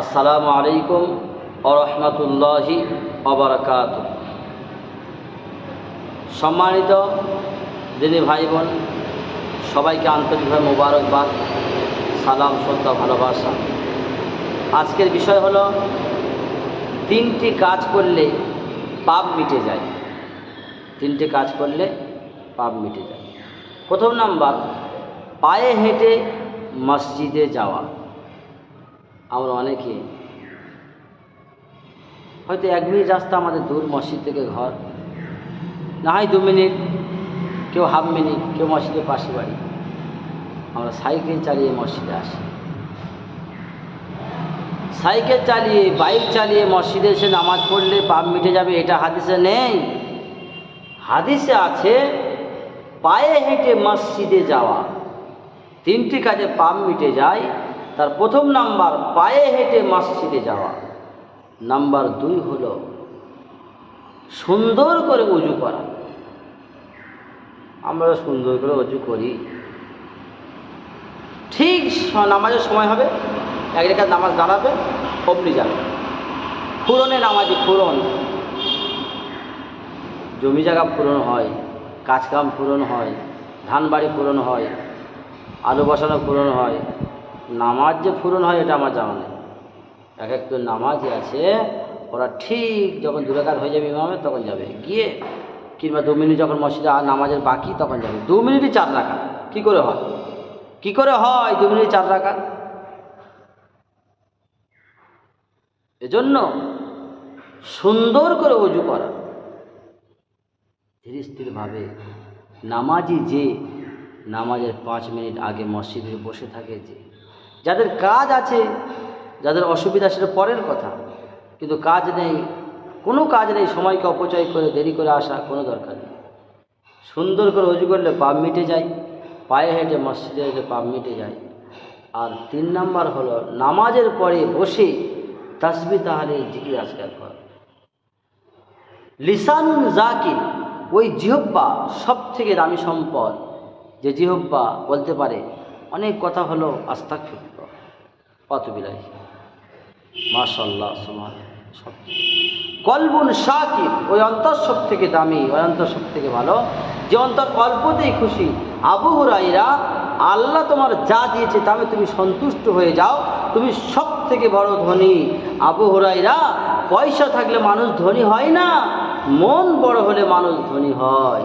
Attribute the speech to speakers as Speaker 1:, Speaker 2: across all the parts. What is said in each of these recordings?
Speaker 1: আসসালামু আলাইকুম আরহামতুল্লাহি অবরাকাত সম্মানিত দিদি ভাই বোন, সবাইকে আন্তরিকভাবে মোবারকবাদ, সালাম, শ্রদ্ধা, ভালোবাসা। আজকের বিষয় হলো, তিনটি কাজ করলে পাপ মিটে যায়। তিনটি কাজ করলে পাপ মিটে যায়। প্রথম নাম্বার, পায়ে হেঁটে মসজিদে যাওয়া। আমরা অনেকে। হয়তো এক মিনিট রাস্তা আমাদের দূর, মসজিদ থেকে ঘর। না হয় দু মিনিট, কেউ হাফ মিনিট, কেউ মসজিদের পাশে বাড়ি। আমরা সাইকেল চালিয়ে মসজিদে আসি। সাইকেল চালিয়ে, বাইক চালিয়ে মসজিদে এসে নামাজ পড়লে পাপ মিটে যাবে, এটা হাদিসে নেই। হাদিসে আছে, পায়ে হেঁটে মসজিদে যাওয়া। তিনটি কাজে পাপ মিটে যায় তার প্রথম নাম্বার, পায়ে হেঁটে মসজিদে যাওয়া। নাম্বার দুই হল সুন্দর করে উজু করা। আমরা সুন্দর করে উজু করি। ঠিক নামাজের সময় হবে, এক রেখা নামাজ দাঁড়াবে, অমনি যাবে। ফুরনে নামাজি ফুরন। জমি জায়গা পূরণ হয় কাজ কাম পূরণ হয় ধান বাড়ি পূরণ হয়, আলু বসানো পূরণ হয় নামাজ যে পূরণ হয়, এটা আমার জানা নেই। এক একজন নামাজই আছে, ওরা ঠিক যখন দুরাকাত হয়ে যাবে ইমামে, তখন যাবে। গিয়ে কিংবা দু মিনিট যখন মসজিদে নামাজের বাকি, তখন যাবে। দু মিনিটই চার রাখা কি করে হয়? কি করে হয় দু মিনিট চার রাখা এজন্য সুন্দর করে উজু করা। ধীরে স্থিরভাবে নামাজি যে নামাজের পাঁচ মিনিট আগে মসজিদে বসে থাকে, যে যাদের কাজ আছে, যাদের অসুবিধা সেটা পরের কথা। কিন্তু কাজ নেই, কোনো কাজ নেই, সময়কে অপচয় করে, দেরি করে আসা কোনো দরকার নেই। সুন্দর করে উজু করলে পাপ মিটে যায়, পায়ে হেঁটে মসজিদে হেঁটে পাপ মিটে যায়। আর তিন নাম্বার হলো, নামাজের পরে বসে তাসবি তাহারে জিকির আজকার কর লিসান জাকির, ওই জিহব্বা সব থেকে দামি সম্পদ, যে জিহব্বা বলতে পারে অনেক কথা হলো আস্তাক ফিরত পথবিলাই মাশাল্লাহ সমান সব। কলবুন শাকির, ওই অন্তর সব থেকে দামি, ওই অন্তর সব থেকে ভালো। যে অন্তর অল্পতেই খুশি, আবু হুরাইরা আল্লাহ তোমার যা দিয়েছে তাতে তুমি সন্তুষ্ট হয়ে যাও, তুমি সব থেকে বড় ধনী। আবু হুরাইরা পয়সা থাকলে মানুষ ধনী হয় না, মন বড় হলে মানুষ ধনী হয়।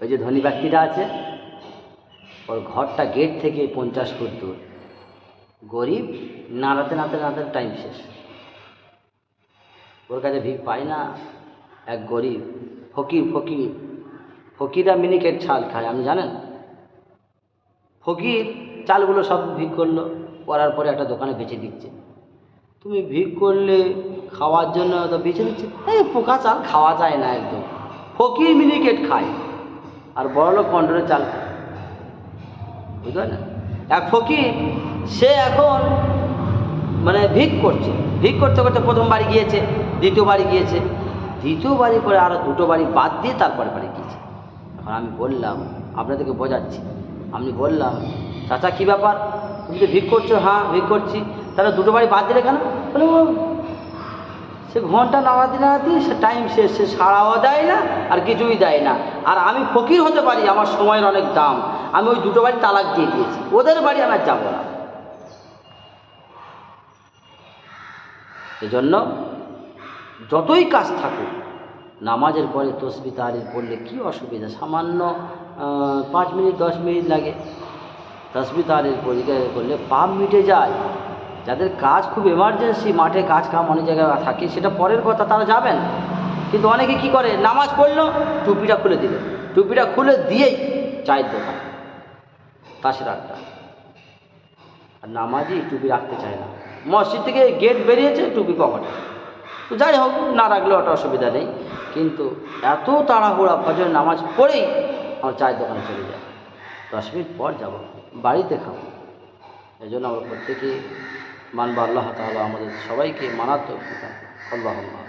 Speaker 1: ওই যে ধনী ব্যক্তিটা আছে ওর ঘরটা গেট থেকে পঞ্চাশ ফুট দূর। গরিব, নাড়াতে নাড়াতে নাড়াতে টাইম শেষ। ওর কাছে ভিক পায় না এক গরিব। ফকির ফকির। ফকিরা মিনিকেট ছাল খায়, আপনি জানেন? ফকির চালগুলো সব ভিক করল করার পরে একটা দোকানে বেচে দিচ্ছে। তুমি ভিক করলে খাওয়ার জন্য তো বেচে দিচ্ছে। এই পোকা চাল খাওয়া যায় না একদম। ফকির মিনিকেট খায়, আর বড়লোক কন্ট্রোলের চাল খায়। বুঝতে পারলেন এক ফকির, সে এখন মানে ভিক করছে। ভিক করতে করতে প্রথম বাড়ি গিয়েছে, দ্বিতীয় বাড়ি গিয়েছে। দ্বিতীয় বাড়ি করে আরও দুটো বাড়ি বাদ দিয়ে তারপরে বাড়ি গিয়েছে। এখন আমি বললাম, আপনাদেরকে বোঝাচ্ছি। আমি বললাম, চাচা, কী ব্যাপার? তুমি তো ভিক করছ? হ্যাঁ ভিক করছি। তাহলে দুটো বাড়ি বাদ দিলে কেন? বলে সে ঘণ্টা নামাতে নামাতে সে টাইম শেষ, সে সাড়াও দেয় না আর কিছুই দেয় না। আর আমি ফকির হতে পারি, আমার সময়ের অনেক দাম। আমি ওই দুটো বাড়ি তালাক দিয়ে দিয়েছি। ওদের বাড়ি আমি আর যাব না। এজন্য যতই কাজ থাকুক, নামাজের পরে তসবি তাহারির পড়লে কী অসুবিধা? সামান্য পাঁচ মিনিট, দশ মিনিট লাগে। তসবি তাহারির পরীক্ষা করলে পাপ মিটে যায়। যাদের কাজ খুব এমার্জেন্সি মাঠে কাজ কাম অনেক জায়গায় থাকে, সেটা পরের কথা, তারা যাবেন। কিন্তু অনেকে কি করে? নামাজ পড়ল, টুপিটা খুলে দিল। টুপিটা খুলে দিয়েই চায়ের দোকান। তাসের আড্ডা আর নামাজই টুপি রাখতে চায় না। মসজিদ থেকে গেট বেরিয়েছে টুপি পকেটে। তো যাই হোক, না রাখলেও ওটা অসুবিধা নেই। কিন্তু এত তাড়াহুড়া ফজর নামাজ পড়েই আমার চায়ের দোকানে চলে যায়। দশ মিনিট পর যাব, বাড়িতে খাব। এই জন্য আমরা প্রত্যেকে মানব আল্লাহ তাহলে আমাদের সবাইকে মানাতে আল্লাহ আল্লাহ